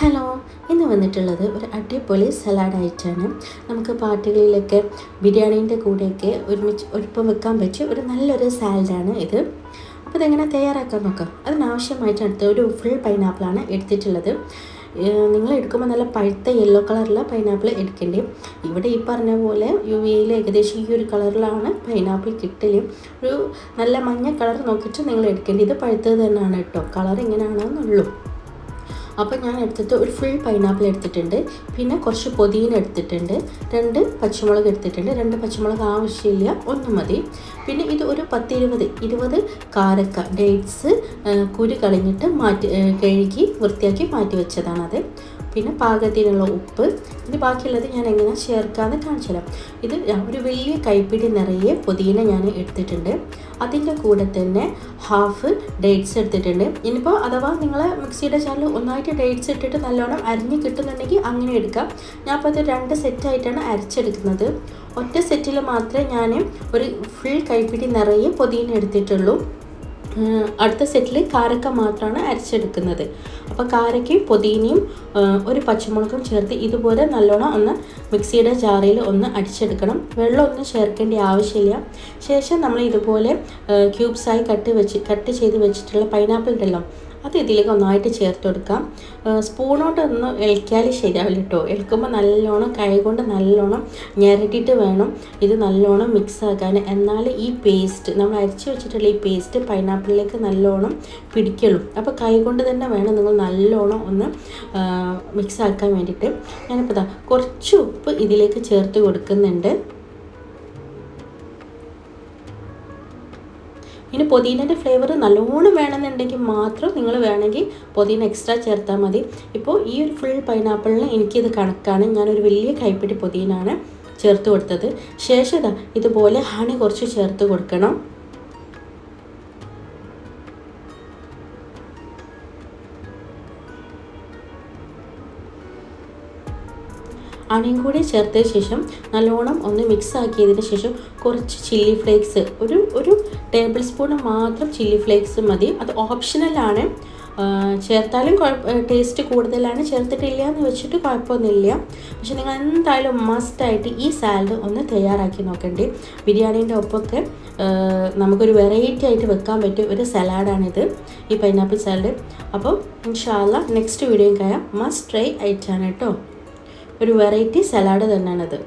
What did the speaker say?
Hello ഇന്ന് വന്നിട്ടുള്ളത് ഒരു അടിപൊളി സലാഡ് ആയിട്ടാണ്. നമുക്ക് പാർട്ടികളിലൊക്കെ ബിരിയാണീന്റെ കൂടെയൊക്കെ ഒരുമിച്ച് ഒരുപ്പം വെക്കാൻ പറ്റിയ ഒരു നല്ലൊരു സാലഡാണ് ഇത്. അപ്പോൾ ഇതെങ്ങനെ തയ്യാറാക്കാൻ നോക്കാം. അതിനാവശ്യമായിട്ട് അടുത്ത ഒരു ഫുൾ പൈനാപ്പിളാണ് എടുത്തിട്ടുള്ളത്. നിങ്ങൾ എടുക്കുമ്പോൾ നല്ല പഴുത്ത യെല്ലോ കളറിലെ പൈനാപ്പിൾ എടുക്കേണ്ടി. ഇവിടെ ഈ പറഞ്ഞ പോലെ യു എയിൽ ഏകദേശം ഈ ഒരു കളറിലാണ് പൈനാപ്പിൾ കിട്ടൽ. ഒരു നല്ല മഞ്ഞ കളർ നോക്കിയിട്ട് നിങ്ങൾ എടുക്കേണ്ടി. ഇത് പഴുത്തത് തന്നെയാണ് കേട്ടോ. കളർ ഇങ്ങനെയാണെന്നുള്ളൂ. അപ്പോൾ ഞാൻ എടുത്തിട്ട് ഒരു ഫുൾ പൈനാപ്പിൾ എടുത്തിട്ടുണ്ട്. പിന്നെ കുറച്ച് പൊതിന എടുത്തിട്ടുണ്ട്. രണ്ട് പച്ചമുളക് എടുത്തിട്ടുണ്ട്. രണ്ട് പച്ചമുളക് ആവശ്യമില്ല. ഒന്ന് മതി. പിന്നെ ഇത് ഒരു പത്ത് ഇരുപത് ഇരുപത് കാരക്ക ഡേറ്റ്സ് കുരു കളഞ്ഞിട്ട് മാറ്റി കഴുകി വൃത്തിയാക്കി മാറ്റി വെച്ചതാണത്. പിന്നെ പാകത്തിനുള്ള ഉപ്പ്. ഇനി ബാക്കിയുള്ളത് ഞാൻ എങ്ങനെ ചേർക്കാമെന്ന് കാണിച്ചു തരാം. ഇത് ഒരു വലിയ കൈപ്പിടി നിറയെ പുതിന ഞാൻ എടുത്തിട്ടുണ്ട്. അതിന്റെ കൂടെ തന്നെ ഹാഫ് ഡേറ്റ്സ് എടുത്തിട്ടുണ്ട്. ഇനിയിപ്പോൾ അഥവാ നിങ്ങൾ മിക്സിയുടെ ചാലിൽ ഒന്നായിട്ട് ഡേറ്റ്സ് ഇട്ടിട്ട് നല്ലോണം അരിഞ്ഞ് കിട്ടുന്നുണ്ടെങ്കിൽ അങ്ങനെ എടുക്കാം. ഞാൻ അപ്പോൾ അത് രണ്ട് സെറ്റായിട്ടാണ് അരച്ചെടുക്കുന്നത്. ഒറ്റ സെറ്റിൽ മാത്രമേ ഞാൻ ഒരു ഫുൾ കൈപ്പിടി നിറയെ പുതിന എടുത്തിട്ടുള്ളൂ. അടുത്ത സെറ്റിൽ കാരക്ക മാത്രമാണ് അരച്ചെടുക്കുന്നത്. അപ്പോൾ കാരക്കയും പുതിനയും ഒരു പച്ചമുളകും ചേർത്ത് ഇതുപോലെ നല്ലോണം ഒന്ന് മിക്സിയുടെ ജാറിൽ ഒന്ന് അടിച്ചെടുക്കണം. വെള്ളം ഒന്നും ചേർക്കേണ്ട ആവശ്യമില്ല. ശേഷം നമ്മൾ ഇതുപോലെ ക്യൂബ്സായി കട്ട് വെച്ച് കട്ട് ചെയ്ത് വെച്ചിട്ടുള്ള പൈനാപ്പിൾ ഉണ്ടല്ലോ അത് ഇതിലേക്ക് ഒന്നായിട്ട് ചേർത്ത് കൊടുക്കാം. സ്പൂണോട്ട് ഒന്ന് ഇളക്കിയാൽ ശരിയാവില്ല കേട്ടോ ഇളക്കുമ്പോൾ നല്ലോണം കൈ കൊണ്ട് നല്ലോണം ഞെരട്ടിയിട്ട് വേണം ഇത് നല്ലോണം മിക്സ് ആക്കാൻ എന്നാൽ ഈ പേസ്റ്റ് നമ്മൾ അരച്ച് വെച്ചിട്ടുള്ള ഈ പേസ്റ്റ് പൈനാപ്പിളിലേക്ക് നല്ലോണം പിടിക്കുള്ളൂ അപ്പോൾ കൈ കൊണ്ട് തന്നെ വേണം നിങ്ങൾ നല്ലോണം ഒന്ന് മിക്സ് ആക്കാൻ വേണ്ടിയിട്ട് ഞാനിപ്പോൾ കുറച്ച് ഉപ്പ് ഇതിലേക്ക് ചേർത്ത് കൊടുക്കുന്നുണ്ട്. ഇനി പൊതീനന്റെ ഫ്ലേവർ നല്ലോണം വേണമെന്നുണ്ടെങ്കിൽ മാത്രം നിങ്ങൾ വേണമെങ്കിൽ പൊതീന എക്സ്ട്രാ ചേർത്താൽ മതി. ഇപ്പോൾ ഈ ഒരു ഫുൾ പൈനാപ്പിളിന് എനിക്കിത് കണക്കാണ്. ഞാനൊരു വലിയ കൈപ്പിടി പൊതീനാണ് ചേർത്ത് കൊടുത്തത്. ശേഷം ഇതാ ഇതുപോലെ ഹണി കുറച്ച് ചേർത്ത് കൊടുക്കണം. അണിയും കൂടി ചേർത്തതിന് ശേഷം നല്ലോണം ഒന്ന് മിക്സ് ആക്കിയതിന് ശേഷം കുറച്ച് ചില്ലി ഫ്ലേക്സ് ഒരു ഒരു ടേബിൾ സ്പൂൺ മാത്രം ചില്ലി ഫ്ലേക്സ് മതി. അത് ഓപ്ഷണലാണ് ചേർത്താലും ടേസ്റ്റ് കൂടുതലാണ്. ചേർത്തിട്ടില്ല എന്ന് വെച്ചിട്ട് കുഴപ്പമൊന്നുമില്ല. പക്ഷെ നിങ്ങൾ എന്തായാലും മസ്റ്റായിട്ട് ഈ സാലഡ് ഒന്ന് തയ്യാറാക്കി നോക്കണ്ടേ. ബിരിയാണീന്റെ ഒപ്പമൊക്കെ നമുക്കൊരു വെറൈറ്റി ആയിട്ട് വെക്കാൻ പറ്റിയ ഒരു സലാഡാണിത് ഈ പൈനാപ്പിൾ സാലഡ് അപ്പോൾ ഇൻഷാല്ല നെക്സ്റ്റ് വീഡിയോയും കഴിയാം മസ്റ്റ് ട്രൈ ആയിട്ടാണ് കേട്ടോ. ഒരു വെറൈറ്റി സലാഡ് തന്നെയാണത്.